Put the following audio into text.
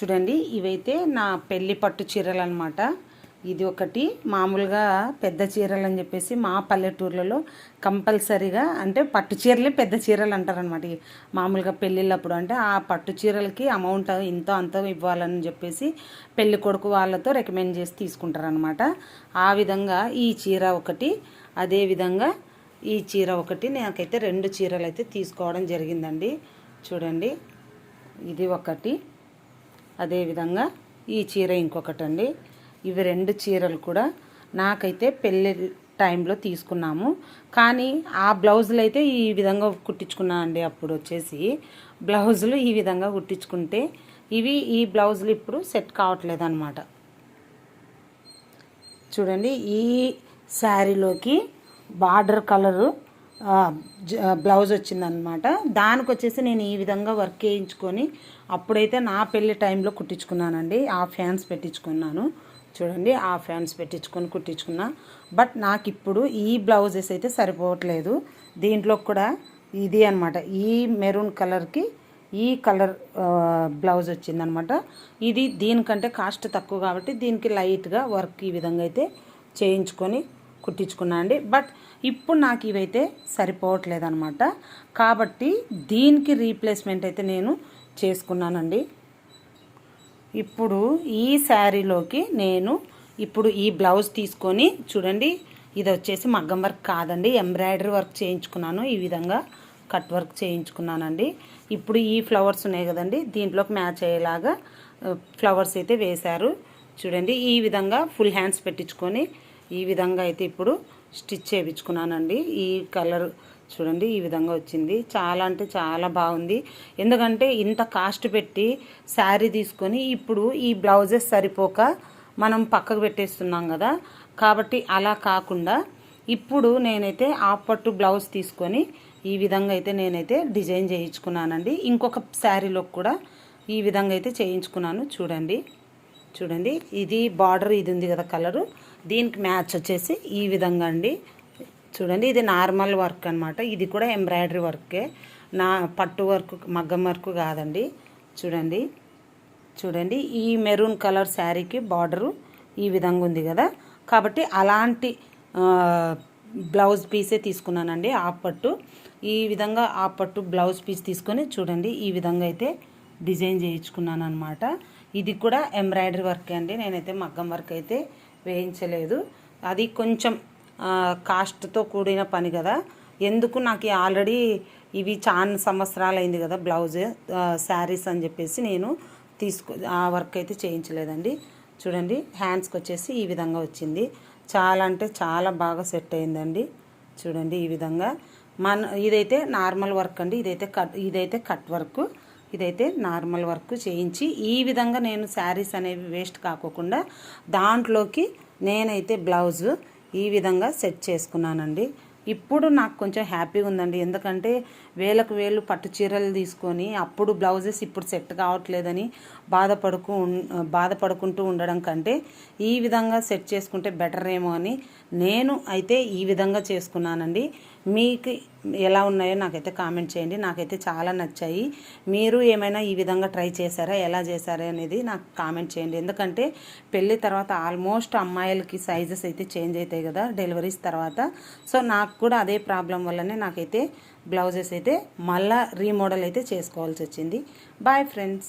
చూడండి ఇవైతే నా పెళ్ళి పట్టు చీరలు అనమాట ఇది ఒకటి. మామూలుగా పెద్ద చీరలు అని చెప్పేసి మా పల్లెటూర్లలో కంపల్సరీగా అంటే పట్టు చీరలే పెద్ద చీరలు అంటారనమాట మామూలుగా పెళ్ళిళ్ళప్పుడు అంటే ఆ పట్టు చీరలకి అమౌంట్ ఇంత అంత ఇవ్వాలని చెప్పేసి పెళ్ళి కొడుకు వాళ్ళతో రికమెండ్ చేసి తీసుకుంటారనమాట ఆ విధంగా ఈ చీర ఒకటి అదే విధంగా ఈ చీర ఒకటి. నాకైతే రెండు చీరలు అయితే తీసుకోవడం జరిగిందండి. చూడండి ఇది ఒకటి. అదేవిధంగా ఈ చీర ఇంకొకటి అండి ఇవి రెండు చీరలు కూడా నాకైతే పెళ్ళి టైంలో తీసుకున్నాము. కానీ ఆ బ్లౌజులు అయితే ఈ విధంగా కుట్టించుకున్నాను అండి అప్పుడు వచ్చేసి. బ్లౌజులు ఈ విధంగా కుట్టించుకుంటే ఇవి ఈ బ్లౌజులు ఇప్పుడు సెట్ కావట్లేదు అనమాట చూడండి ఈ శారీలోకి బార్డర్ కలరు బ్లౌజ్ వచ్చిందనమాట దానికి వచ్చేసి నేను ఈ విధంగా వర్క్ వేయించుకొని అప్పుడైతే నా పెళ్ళి టైంలో కుట్టించుకున్నానండి. ఆ ఫ్యాన్స్ పెట్టించుకున్నాను. చూడండి ఆ ఫ్యాన్స్ పెట్టించుకొని కుట్టించుకున్నా. బట్ నాకు ఇప్పుడు ఈ బ్లౌజెస్ అయితే సరిపోవట్లేదు. దీంట్లో కూడా ఇది అనమాట ఈ మెరూన్ కలర్కి ఈ కలర్ బ్లౌజ్ వచ్చిందనమాట ఇది దీనికంటే కాస్ట్ తక్కువ కాబట్టి దీనికి లైట్గా వర్క్ ఈ విధంగా అయితే చేయించుకొని కుట్టించుకున్నా అండి. బట్ ఇప్పుడు నాకు ఇవైతే సరిపోవట్లేదు అనమాట కాబట్టి దీనికి రీప్లేస్మెంట్ అయితే నేను చేసుకున్నానండి. ఇప్పుడు ఈ శారీలోకి నేను ఇప్పుడు ఈ బ్లౌజ్ తీసుకొని చూడండి ఇది వచ్చేసి మగ్గం వర్క్ కాదండి. ఎంబ్రాయిడరీ వర్క్ చేయించుకున్నాను. ఈ విధంగా కట్ వర్క్ చేయించుకున్నానండి. ఇప్పుడు ఈ ఫ్లవర్స్ ఉన్నాయి కదండి దీంట్లోకి మ్యాచ్ అయ్యేలాగా ఫ్లవర్స్ అయితే వేశారు. చూడండి ఈ విధంగా ఫుల్ హ్యాండ్స్ పెట్టించుకొని ఈ విధంగా అయితే ఇప్పుడు స్టిచ్ చేయించుకున్నానండి. ఈ కలర్ చూడండి ఈ విధంగా వచ్చింది. చాలా అంటే చాలా బాగుంది. ఎందుకంటే ఇంత కాస్ట్ పెట్టి శారీ తీసుకొని ఇప్పుడు ఈ బ్లౌజెస్ సరిపోక మనం పక్కకు పెట్టేస్తున్నాం కదా. కాబట్టి అలా కాకుండా ఇప్పుడు నేనైతే ఆపట్టు పట్టు బ్లౌజ్ తీసుకొని ఈ విధంగా అయితే నేనైతే డిజైన్ చేయించుకున్నానండి. ఇంకొక శారీలో కూడా ఈ విధంగా అయితే చేయించుకున్నాను. చూడండి చూడండి. ఇది బార్డర్ ఇది ఉంది కదా కలరు. దీనికి మ్యాచ్ వచ్చేసి ఈ విధంగా అండి. చూడండి ఇది నార్మల్ వర్క్ అనమాట ఇది కూడా ఎంబ్రాయిడరీ వర్కే. నా పట్టు వర్క్ మగ్గం వర్క్ కాదండి. చూడండి చూడండి ఈ మెరూన్ కలర్ శారీకి బార్డరు ఈ విధంగా ఉంది కదా. కాబట్టి అలాంటి బ్లౌజ్ పీసే తీసుకున్నానండి ఆ పట్టు. ఈ విధంగా ఆ పట్టు బ్లౌజ్ పీస్ తీసుకొని చూడండి ఈ విధంగా అయితే డిజైన్ చేయించుకున్నాను అనమాట ఇది కూడా ఎంబ్రాయిడరీ వర్క్ అండి. నేనైతే మగ్గం వర్క్ అయితే వేయించలేదు. అది కొంచెం కాస్ట్తో కూడిన పని కదా. ఎందుకు నాకు ఆల్రెడీ ఇవి చాలా సంవత్సరాలు అయింది కదా బ్లౌజ్ శారీస్ అని చెప్పేసి నేను తీసుకో ఆ వర్క్ అయితే చేయించలేదండి. చూడండి హ్యాండ్స్కి వచ్చేసి ఈ విధంగా వచ్చింది. చాలా అంటే చాలా బాగా సెట్ అయిందండి. చూడండి ఈ విధంగా. మన ఇదైతే నార్మల్ వర్క్ అండి. ఇదైతే కట్ ఇదైతే కట్ వర్క్. ఇదైతే నార్మల్ వర్క్ చేయించి ఈ విధంగా నేను శారీస్ అనేవి వేస్ట్ కాకోకుండా దాంట్లోకి నేనైతే బ్లౌజ్ ఈ విధంగా సెట్ చేసుకున్నానండి. ఇప్పుడు నాకు కొంచెం హ్యాపీగా ఉందండి. ఎందుకంటే వేలకు వేలు పట్టు చీరలు తీసుకొని అప్పుడు బ్లౌజెస్ ఇప్పుడు సెట్ కావట్లేదని బాధపడుకు బాధపడుకుంటూ ఉండడం కంటే ఈ విధంగా సెట్ చేసుకుంటే బెటర్ ఏమో అని నేను అయితే ఈ విధంగా చేసుకున్నానండి. మీకు ఎలా ఉన్నాయో నాకైతే కామెంట్ చేయండి. నాకైతే చాలా నచ్చాయి. మీరు ఏమైనా ఈ విధంగా ట్రై చేశారా? ఎలా చేశారా అనేది నాకు కామెంట్ చేయండి. ఎందుకంటే పెళ్ళి తర్వాత ఆల్మోస్ట్ అమ్మాయిలకి సైజెస్ అయితే చేంజ్ అవుతాయి కదా డెలివరీస్ తర్వాత. సో నాకు నాకు కూడా అదే ప్రాబ్లం వల్లనే నాకైతే బ్లౌజెస్ అయితే మళ్ళా రీమోడల్ అయితే చేసుకోవాల్సి వచ్చింది. Bye friends